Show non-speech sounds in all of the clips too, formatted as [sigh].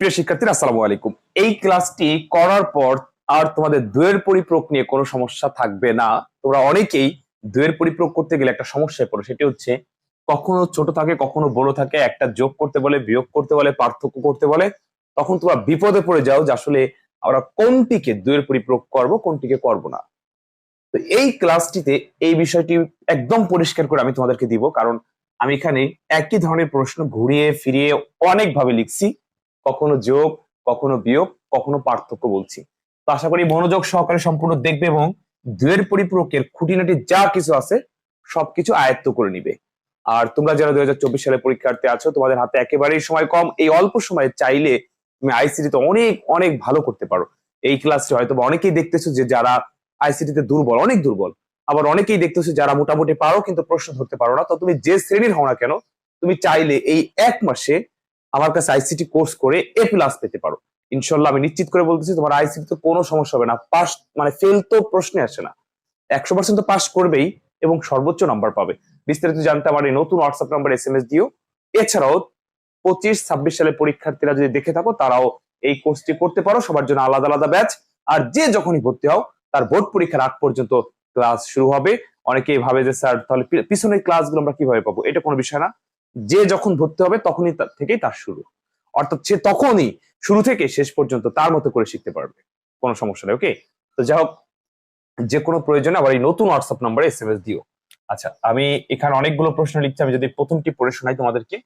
প্রিয় শিক্ষার্থীরা, আসসালামু আলাইকুম। এই ক্লাসটি করার পর আর তোমাদের দুয়ের পরিপ্রক নিয়ে কোনো সমস্যা থাকবে না। তোমরা অনেকেই দুয়ের পরিপ্রক করতে গেলে একটা সমস্যায় পড়ো, সেটি হচ্ছে কখনো ছোট থাকে, কখনো বড় থাকে, একটা যোগ করতে বলে, বিয়োগ করতে বলে, পার্থক্য করতে বলে। তখন তোমরা বিপদে পড়ে যাও যে আসলে আমরা কোনটিকে দুয়ের পরিপ্রক করব, কোনটিকে করব না। তো এই ক্লাসটিতে এই বিষয়টি একদম পরিষ্কার করে আমি তোমাদেরকে দিব, কারণ আমি এখানে একই ধরনের প্রশ্ন ঘুরিয়ে, ফিরিয়ে অনেকভাবে লিখছি। কখনো যোগ, কখনো বিয়োগ, কখনো পার্থক্য বলছি। তো আশা করি মনোযোগ সহকারে সম্পূর্ণ দেখবে এবং দুয়ের পরিপূরকের খুঁটিনাটি যা কিছু আছে সবকিছু আয়ত্ত করে নিবে। আর তোমরা যারা দুই হাজার চব্বিশ সালে পরীক্ষার্থী আছো, তোমাদের হাতে একেবারেই সময় কম। এই অল্প সময়ে চাইলে তুমি আইসিটিতে অনেক অনেক ভালো করতে পারো। এই ক্লাসটি হয়তো বা অনেকেই দেখতেছো যে যারা আইসিটিতে দুর্বল, অনেক দুর্বল। আবার অনেকেই দেখতেছো যারা মোটামুটি পারো কিন্তু প্রশ্ন ধরতে পারো না। তো তুমি যে শ্রেণির হও না কেন, তুমি চাইলে এই এক মাসে আমার কাছে আইসিটি কোর্স করে এ প্লাস পেতে পারো। ইনশাল্লাহ আমি নিশ্চিত করে বলতেছি, তোমার আইসিটি তো কোনো সমস্যা হবে না। পাস মানে ফেল তো প্রশ্নে আসে না। একশো পার্সেন্ট তো পাস করবেই এবং সর্বোচ্চ নাম্বার পাবে। বিস্তারিত জানতে আমার এই নতুন WhatsApp number S M S দিও। এছাড়াও পঁচিশ, ছাব্বিশ সালে পরীক্ষার্থীরা যদি দেখে থাকো, তারাও এই কোর্সটি করতে পারো। সবার জন্য আলাদা আলাদা ব্যাচ আর যে যখনই ভর্তি হও, তার বোর্ড পরীক্ষার আগ পর্যন্ত ক্লাস শুরু হবে। অনেকেই ভাবে যে, স্যার, তাহলে পিছনের ক্লাসগুলো আমরা কীভাবে পাবো? এটা কোনো বিষয় না। যে যখন ধরতে হবে তখনই তার থেকেই তার শুরু। অর্থাৎ সে তখনই শুরু থেকে শেষ পর্যন্ত তার মতো করে শিখতে পারবে। কোনো সমস্যা নেই ওকে তো যাই হোক, যে কোনো প্রয়োজনে আবার এই নতুন হোয়াটসঅ্যাপ নাম্বারে এস এম এস দিও। আচ্ছা আমি এখানে অনেকগুলো প্রশ্ন লিখছি, আমি যদি প্রথমটি পড়ে শোনাই তোমাদেরকে।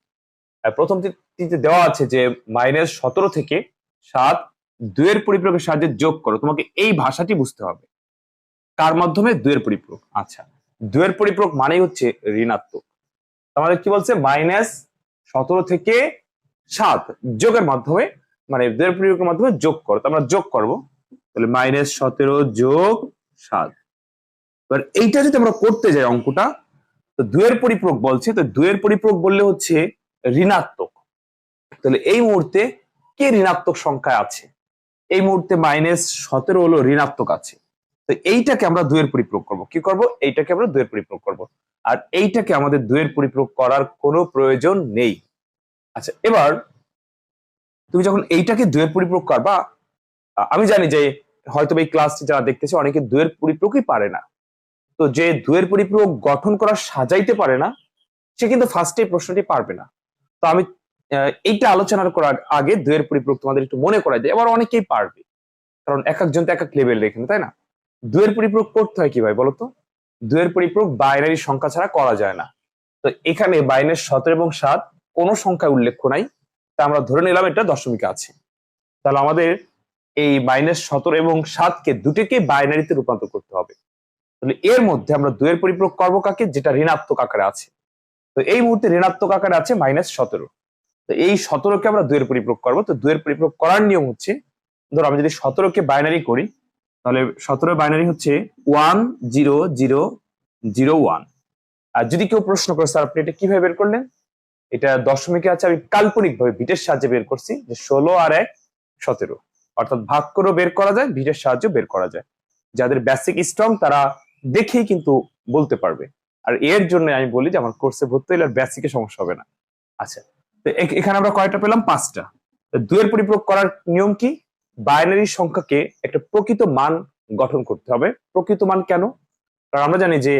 প্রথমটিতে দেওয়া আছে যে মাইনাস সতেরো থেকে সাত দুয়ের পরিপ্রকের সাহায্যে যোগ করো। তোমাকে এই ভাষাটি বুঝতে হবে। কার মাধ্যমে? দুয়ের পরিপ্রক। আচ্ছা দুয়ের পরিপ্রক মানেই হচ্ছে ঋণাত্মক। আমাদের কি বলছে? মাইনাস সতেরো থেকে সাত যোগের মাধ্যমে মানে দুয়ের পরিপ্রকের মাধ্যমে যোগ করো। তো আমরা যোগ করব। তাহলে মাইনাস সতেরো যোগ সাত। এবার এইটা যদি আমরা করতে যাই অঙ্কটা, তো দুয়ের পরিপ্রক বলছে, তো দুয়ের পরিপ্রক বললে হচ্ছে ঋণাত্মক। তাহলে এই মুহূর্তে কে ঋণাত্মক সংখ্যা আছে? এই মুহূর্তে মাইনাস সতেরো হলো ঋণাত্মক আছে। তো এইটাকে আমরা দুয়ের পরিপ্রয়োগ করব। কি করব? এইটাকে আমরা দুয়ের পরিপ্রয়োগ করব। আর এইটাকে আমাদের দুয়ের পরিপ্রয়োগ করার কোনো প্রয়োজন নেই। আচ্ছা এবার তুমি যখন এইটাকে দুয়ের পরিপ্রয়োগ করবা আমি জানি যে হয়তো এই ক্লাসটি যারা দেখতেছে, অনেকে দুয়ের পরিপ্রয়োগই পারে না। তো যে দুয়ের পরিপ্রয়োগ গঠন করা সাজাইতে পারে না, সে কিন্তু ফার্স্টে প্রশ্নটি পারবে না। তো আমি এইটা আলোচনা করার আগে দুয়ের পরিপ্রয়োগ তোমাদের একটু মনে করাই দেয় আবার অনেকেই পারবে। কারণ এক একজন তো এক এক লেভেল এখানে তাই না? দুয়ের পরিপ্রয়োগ করতে হয় কি ভাই বলতো? দুয়ের পরিপ্রয়োগ বাইনারি সংখ্যা ছাড়া করা যায় না। তো এখানে বাইনের সতেরো এবং সাত কোনো সংখ্যায় উল্লেখ নাই। তা আমরা ধরে নিলাম এটা দশমিকে আছে। তাহলে আমাদের এই মাইনাস সতেরো এবং সাতকে দুটিকে বাইনারিতে রূপান্তর করতে হবে। তাহলে এর মধ্যে আমরা দুয়ের পরিপ্রয়োগ করব কাকে? যেটা ঋণাত্মক আকারে আছে। তো এই মুহূর্তে ঋণাত্মক আকারে আছে মাইনাস সতেরো। তো এই সতেরোকে আমরা দুয়ের পরিপ্রয়োগ করব। তো দুয়ের পরিপ্রয়োগ করার নিয়ম হচ্ছে, ধরো আমি যদি সতেরোকে বাইনারি করি তাহলে সতেরো বাইনারি হচ্ছে one zero zero zero one আর যদি কেউ প্রশ্ন করে, স্যার, আপনি এটা কীভাবে বের করলেন? এটা দশমিকে আছে, আমি কাল্পনিক ভাবে ভিটের সাহায্যে বের করছি যে ষোলো আর এক সতেরো। অর্থাৎ ভাগ করেও বের করা যায় ভিটের সাহায্যে বের করা যায়। যাদের বেসিক স্ট্রং তারা দেখেই কিন্তু বলতে পারবে। আর এর জন্য আমি বলি যে, আমার কোর্সে ভর্তি হলে আর বেসিকে সমস্যা হবে না। আচ্ছা তো এখানে আমরা কয়টা পেলাম? পাঁচটা। দুয়ের পরিপ্রয়োগ করার নিয়ম কি? বাইনারি সংখ্যাকে একটা প্রকৃত মান গঠন করতে হবে। প্রকৃত মান কেন? কারণ আমরা জানি যে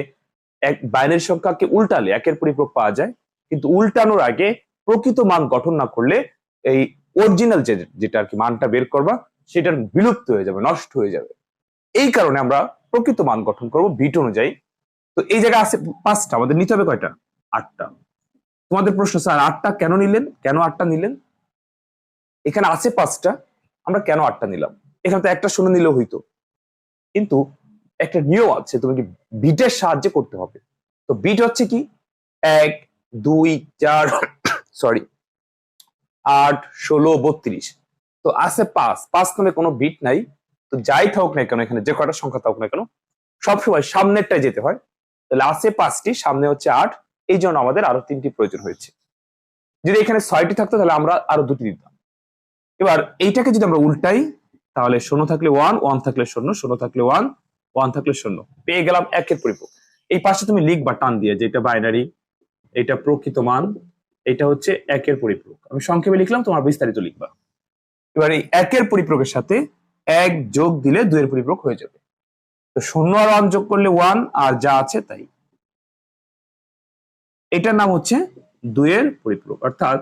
এক বাইনারি সংখ্যাকে উল্টালে একের পরিপ্রয়োগ পাওয়া যায়, কিন্তু উল্টানোর আগে প্রকৃত মান গঠন না করলে এই অরিজিনাল যে যেটা আর কি মানটা বের করবা সেটা বিলুপ্ত হয়ে যাবে, নষ্ট হয়ে যাবে। এই কারণে আমরা প্রকৃত মান গঠন করব বিট অনুযায়ী। তো এই জায়গায় আছে পাঁচটা, আমাদের নিতে হবে কয়টা? আটটা। তোমাদের প্রশ্ন স্যার, আটটা কেন নিলেন? কেন আটটা নিলেন? এখানে আছে পাঁচটা। আমরা কেন আটটা নিলাম? এখানে তো একটা শূন্য নিলেও হইতো। কিন্তু একটা নিয়ম আছে, তোমাকে বিটের সাহায্যে করতে হবে। তো বিট হচ্ছে কি? এক, দুই, চার [coughs] সরি আট, ষোলো, বত্রিশ। তো আছে পাঁচ। পাঁচ নামে কোনো বিট নাই। তো যাই থাকুক না কেন, এখানে যে কয়টা সংখ্যা থাকুক না কেন, সবসময় সামনেরটাই যেতে হয়। তাহলে আছে পাঁচটি, সামনে হচ্ছে আট। এই জন্য আমাদের আরও তিনটি প্রয়োজন হয়েছে। যদি এখানে ছয়টি থাকতো, তাহলে আমরা আরও দুটি দিতাম। এবার এইটাকে যদি আমরা উল্টাই, তাহলে শূন্য থাকলে ওয়ান ওয়ান থাকলে শূন্য শূন্য থাকলে ওয়ান ওয়ান থাকলে শূন্য। পেয়ে গেলাম একের পরিপূরক। এই পাশে তুমি লিখবা টান দিয়ে যেটা বাইনারি এটা প্রকৃত মান, এটা হচ্ছে একের পরিপূরক। আমি সংক্ষেপে লিখলাম, তোমার বিস্তারিত লিখবা। এবার এই একের পরিপ্রকের সাথে এক যোগ দিলে দুইয়ের পরিপ্রক হয়ে যাবে। তো শূন্য আর ওয়ান যোগ করলে ওয়ান আর যা আছে তাই। এটার নাম হচ্ছে দুইয়ের পরিপূরক। অর্থাৎ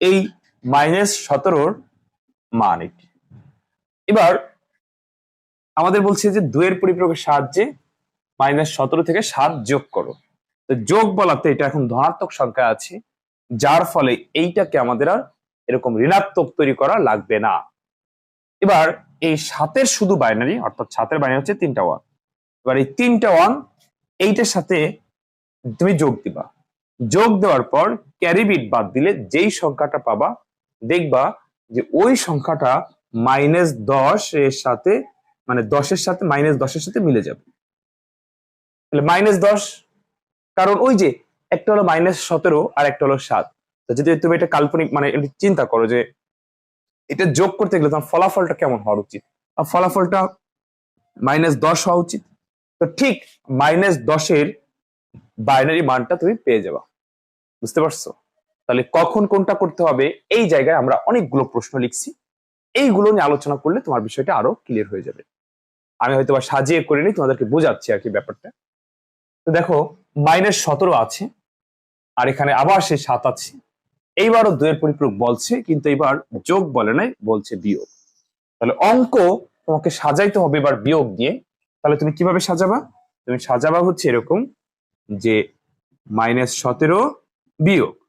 এই মাইনাস সতেরোর মান এটি এবার আমাদের বলছে যে দুইয়ের পরিপূরকের সাহায্যে মাইনাস সতেরো থেকে সাত যোগ করো। যোগ বলাতে এটা এখন ধনাত্মক সংখ্যা আছে, যার ফলে এইটাকে আমাদের আর এরকম ঋণাত্মক তৈরি করা লাগবে না। এবার এই সাতের শুধু বাইনারি অর্থাৎ সাতের বাইনারি হচ্ছে তিনটা ওয়ান এবার এই তিনটা ওয়ান এইটার সাথে তুমি যোগ দিবা। যোগ দেওয়ার পর ক্যারি বিট বাদ দিলে যেই সংখ্যাটা পাবা, দেখবা যে ওই সংখ্যাটা মাইনাস দশ এর সাথে মানে দশের সাথে মাইনাস দশের সাথে মিলে যাবে। তাহলে মাইনাস দশ, কারণ ওই যে একটা হলো মাইনাস সতেরো আর একটা হলো সাত। যদি তুমি এটা কাল্পনিক মানে চিন্তা করো যে এটা যোগ করতে গেলে তোমার ফলাফলটা কেমন হওয়া উচিত? আর ফলাফলটা মাইনাস দশ হওয়া উচিত। তো ঠিক মাইনাস দশের বাইনারি মানটা তুমি পেয়ে যাবা। বুঝতে পারছ? তাহলে কখন কোনটা করতে হবে এই জায়গায় আমরা অনেকগুলো প্রশ্ন লিখছি। এইগুলো নিয়ে আলোচনা করলে তোমার বিষয়টা আরও ক্লিয়ার হয়ে যাবে। আমি হয়তো বা সাজিয়ে করে নিই তোমাদেরকে বোঝাচ্ছি আর কি ব্যাপারটা। তো দেখো, মাইনাস সতেরো আছে, আর এখানে আবার সে সাত আছে। এইবারও দুয়ের পরিপূরক বলছে, কিন্তু এবার যোগ বলে নাই, বলছে বিয়োগ। তাহলে অঙ্ক তোমাকে সাজাইতে হবে এবার বিয়োগ দিয়ে। তাহলে তুমি কীভাবে সাজাবা? তুমি সাজাবা হচ্ছে এরকম যে মাইনাস সতেরো বিয়োগ।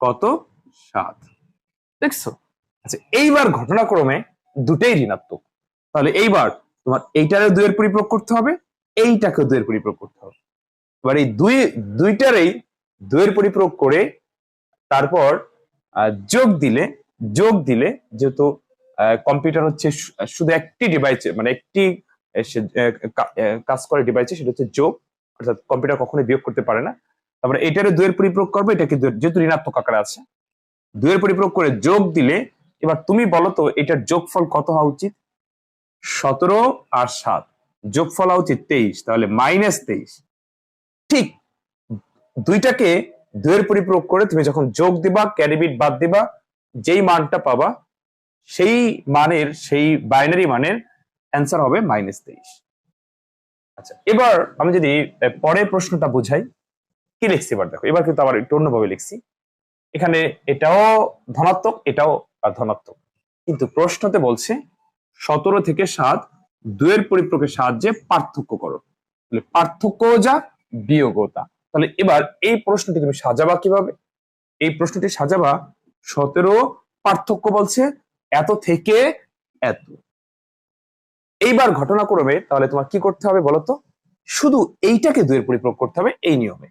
কত? সাত। দেখছ? আচ্ছা এইবার ঘটনাক্রমে দুটেই ঋণাত্মক। তাহলে এইবার তোমার এইটারে করতে হবে এইটাকে করতে হবে। এবার এই দুই, দুইটারেই করে তারপর যোগ দিলে যোগ দিলে যেহেতু কম্পিউটার হচ্ছে শুধু একটি ডিভাইসে মানে একটি কাজ করে ডিভাইসে সেটা হচ্ছে যোগ। অর্থাৎ কম্পিউটার কখনোই বিয়োগ করতে পারে না। তারপরে এটারে দুয়ের পরিপ্রয়োগ করবে, এটাকে যেহেতু ঋণাত্মক আকারে আছে দুয়ের পরিপ্রয়োগ করে যোগ দিলে, এবার তুমি বলো তো, এটার যোগফল কত হওয়া উচিত? সতেরো আর সাত। যোগফল হওয়া উচিত তেইশ, তাহলে মাইনাস তেইশ। ঠিক দুইটাকে দুয়ের পরিপ্রয়োগ করে তুমি যখন যোগ দিবা ক্যারিবিট বাদ দিবা, যেই মানটা পাবা, সেই মানের, সেই বাইনারি মানের অ্যান্সার হবে মাইনাস তেইশ। আচ্ছা এবার আমি যদি পরের প্রশ্নটা বুঝাই। কি লিখছি এবার দেখো? এবার কিন্তু আবার একটু অন্যভাবে লিখছি। এখানে এটাও ধনাত্মক এটাও ধনাত্মক কিন্তু প্রশ্নতে বলছে, সতেরো থেকে সাত দুয়ের পরিপ্রকের সাহায্যে পার্থক্য করো। তাহলে পার্থক্য যা বিয়োগতা তাহলে এবার এই প্রশ্নটি তুমি সাজাবা কীভাবে? এই প্রশ্নটি সাজাবা, সতেরো পার্থক্য বলছে, এত থেকে এত। এইবার ঘটনাক্রমে তাহলে তোমার কি করতে হবে বলতো? শুধু এইটাকে দুয়ের পরিপ্রয়োগ করতে হবে, এই নিয়মে।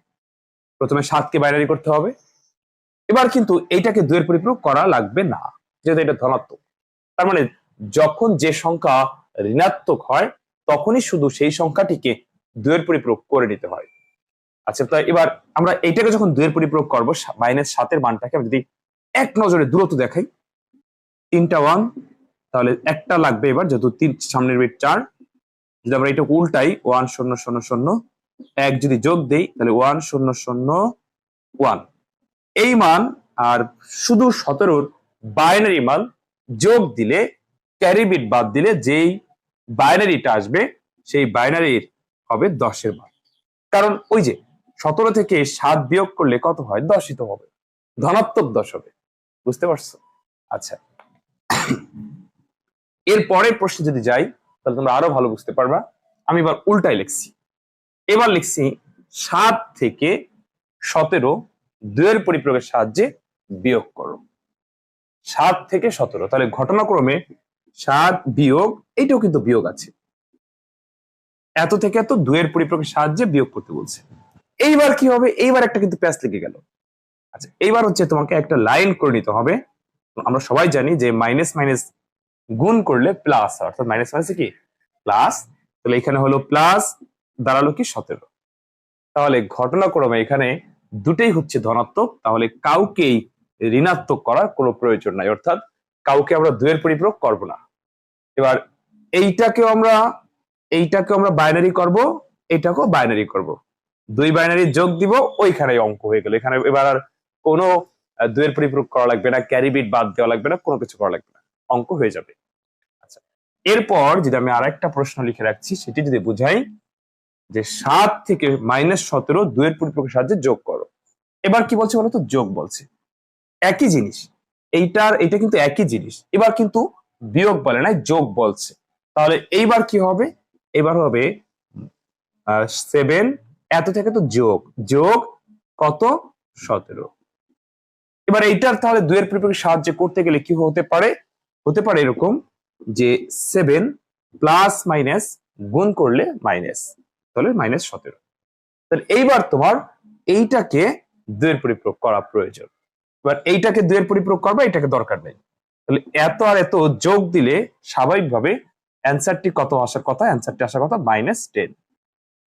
প্রথমে সাতকে বাইনারি করতে হবে। এবার কিন্তু এইটাকে দুয়ের পরিপ্রয়োগ করা লাগবে না, যেহেতু এটা ধনাত্মক। তার মানে যখন যে সংখ্যা ঋণাত্মক হয়, তখনই শুধু সেই সংখ্যাটিকে দুয়ের পরিপ্রয়োগ করে নিতে হয়। আচ্ছা তো এবার আমরা এইটাকে যখন দুয়ের পরিপ্রয়োগ করব মাইনাস সাতের মানটাকে আমি যদি এক নজরে দূরত্ব দেখাই, তিনটা ওয়ান তাহলে একটা লাগবে এবার, যেহেতু তিন সামনের বিট চার। যদি আমরা এটা উল্টাই ওয়ান শূন্য শূন্য শূন্য এক যদি যোগ দেই, তাহলে ওয়ান শূন্য শূন্য ওয়ান এই মান আর শুধু সতেরোর বাইনারি মান যোগ দিলে ক্যারি বিট বাদ দিলে যেই বাইনারিটা আসবে, সেই বাইনারির হবে দশের মান। কারণ ওই যে সতেরো থেকে সাত বিয়োগ করলে কত হয়? দশই তো হবে। ধনাত্মক দশ হবে। বুঝতে পারছ? আচ্ছা। এর পরের প্রশ্নে যদি যাই, তাহলে তোমরা আরও ভালো বুঝতে পারবা। আমি এবার উল্টাই লিখছি। এবার লিখছি সাত থেকে সতেরো দুয়ের পরিপ্রয়োগের সাহায্যে বিয়োগ করো। সাত থেকে সতেরো, তাহলে ঘটনাক্রমে সাত বিয়োগ, এইটাও কিন্তু বিয়োগ আছে। এত থেকে এত দুয়ের পরিপ্রয়োগের সাহায্যে বিয়োগ করতে বলছে। এইবার কি হবে? এইবার একটা কিন্তু প্যাচ লেগে গেল। আচ্ছা এইবার হচ্ছে তোমাকে একটা লাইন করে নিতে হবে। আমরা সবাই জানি যে মাইনাস মাইনাস গুণ করলে প্লাস অর্থাৎ মাইনাস মাইনাস কি? প্লাস, তাহলে এখানে হলো প্লাস দাঁড়াল কি সতেরো? তাহলে ঘটনাক্রমে এখানে দুটেই হচ্ছে ধনাত্মক, তাহলে কাউকেই ঋণাত্মক করার কোনো প্রয়োজন নাই, অর্থাৎ কাউকে আমরা দুয়ের পরিপ্রয়োগ করব না। এবার এইটাকেও আমরা এইটাকেও আমরা বাইনারি করব, এটাকেও বাইনারি করব। দুই বাইনারি যোগ দিব ওইখানে অঙ্ক হয়ে গেল। এখানে এবার আর কোনো দুয়ের পরিপ্রয়োগ করা লাগবে না ক্যারি বিট বাদ দেওয়া লাগবে না, কোনো কিছু করা লাগবে না। অঙ্ক হয়ে যাবে। আচ্ছা এরপর যদি আমি আর একটা প্রশ্ন লিখে রাখছি, সেটি যদি বুঝাই যে সাত থেকে মাইনাস সতেরো দুয়ের পরিপ্রকের সাহায্যে যোগ করো। এবার কি বলছে বলতো? যোগ বলছে। একই জিনিস। এইটার এটা কিন্তু একই জিনিস। এবার কিন্তু বিয়োগ বলে না যোগ বলছে। তাহলে এইবার কি হবে? এবার হবে সেভেন এত থেকে তো যোগ। যোগ কত? সতেরো। এবার এইটার তাহলে দুয়ের পরিপ্রেক্ষে সাহায্যে করতে গেলে কি হতে পারে? হতে পারে এরকম যে সেভেন প্লাস মাইনাস গুণ করলে মাইনাস তাহলে মাইনাস সতেরো। তাহলে এইবার তোমার এইটাকে দুয়ের পরিপ্রয়োগ করা প্রয়োজন। এবার এইটাকে দুয়ের পরিপ্রয়োগ করবে এটাকে দরকার নেই। তাহলে এত আর এত যোগ দিলে স্বাভাবিকভাবে অ্যান্সারটি কত আসার কথা? অ্যান্সারটি আসার কথা মাইনাস টেন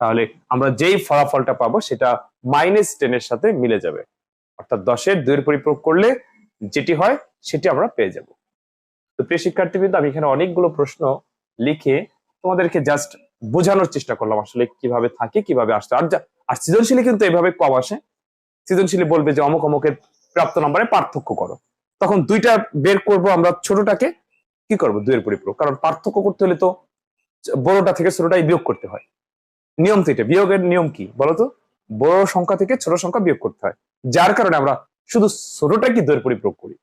তাহলে আমরা যেই ফলাফলটা পাবো সেটা মাইনাস টেনের সাথে মিলে যাবে। অর্থাৎ দশের দুইয়ের পরিপ্রয়োগ করলে যেটি হয় সেটি আমরা পেয়ে যাব। তো প্রিয় শিক্ষার্থীবৃন্দ, আমি এখানে অনেকগুলো প্রশ্ন লিখে তোমাদেরকে জাস্ট বোঝানোর চেষ্টা করলাম আসলে কীভাবে থাকে, কীভাবে আসতে। আর আর সৃজনশীলে কিন্তু এভাবে কম আসে। সৃজনশীলে বলবে যে অমুক অমুকের প্রাপ্ত নম্বরে পার্থক্য করো। তখন দুইটা বের করব আমরা ছোটটাকে, কি করব? দুইয়ের পরিপ্রয়োগ কারণ পার্থক্য করতে হলে তো বড়টা থেকে ছোটটাই বিয়োগ করতে হয়। নিয়ম তো এটা। বিয়োগের নিয়ম কি? বলতো বড় সংখ্যা থেকে ছোট সংখ্যা বিয়োগ করতে হয়। যার কারণে আমরা শুধু ছোটটাকে দুইয়ের পরিপ্রয়োগ করি।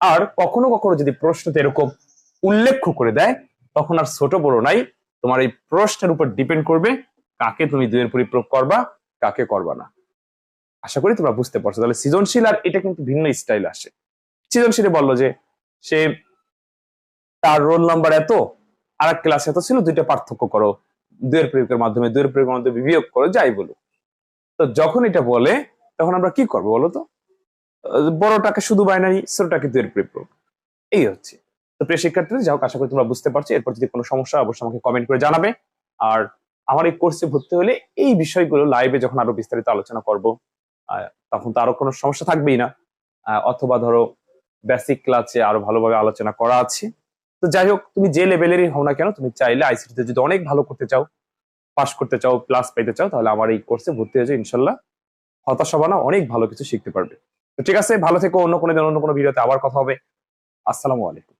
আর কখনো কখনো যদি প্রশ্নতে এরকম উল্লেখ করে দেয়, তখন আর ছোট বড় নাই। তোমার এই প্রশ্নের উপর ডিপেন্ড করবে কাকে তুমি দুইয়ের পরিপ্রয়োগ করবা, কাকে করবা না। আশা করি তোমরা বুঝতে পারছ। তাহলে সৃজনশীল আর এটা কিন্তু ভিন্ন স্টাইল আসে। সৃজনশীলে বলল যে, সে তার রোল নাম্বার এত আর এক ক্লাস এত ছিল, দুইটা পার্থক্য করো। দুয়ের প্রয়োগের মাধ্যমে দুয়ের প্রয়োগের মাধ্যমে বিয়োগ করো, যাই বলো। তো যখন এটা বলে, তখন আমরা কি করব বলো তো? বড়টাকে শুধু বাইনারি ছোটটাকে দুয়ের প্রয়োগ এই হচ্ছে। তো প্রিয় শিক্ষার্থীদের যাই হোক, আশা করি তোমরা বুঝতে পারছ। এরপর যদি কোনো সমস্যা অবশ্যই আমাকে কমেন্ট করে জানাবে। আর আমার এই কোর্সে ভর্তি হলে এই বিষয়গুলো লাইভে যখন আরও বিস্তারিত আলোচনা করব তখন তো আরও কোনো সমস্যা থাকবেই না। অথবা ধরো বেসিক ক্লাসে আরও ভালোভাবে আলোচনা করা আছে। তো যাই হোক, তুমি যে লেভেলেরই হও না কেন, তুমি চাইলে আইসিটিতে যদি অনেক ভালো করতে চাও পাশ করতে চাও প্লাস পেতে চাও, তাহলে আমার এই কোর্সে ভর্তি হয়ে ইনশাল্লাহ। হতাশ হবা না, অনেক ভালো কিছু শিখতে পারবে। তো ঠিক আছে, ভালো থেকো, অন্য কোনো দিন অন্য কোনো ভিডিওতে আবার কথা হবে। আসসালামু আলাইকুম।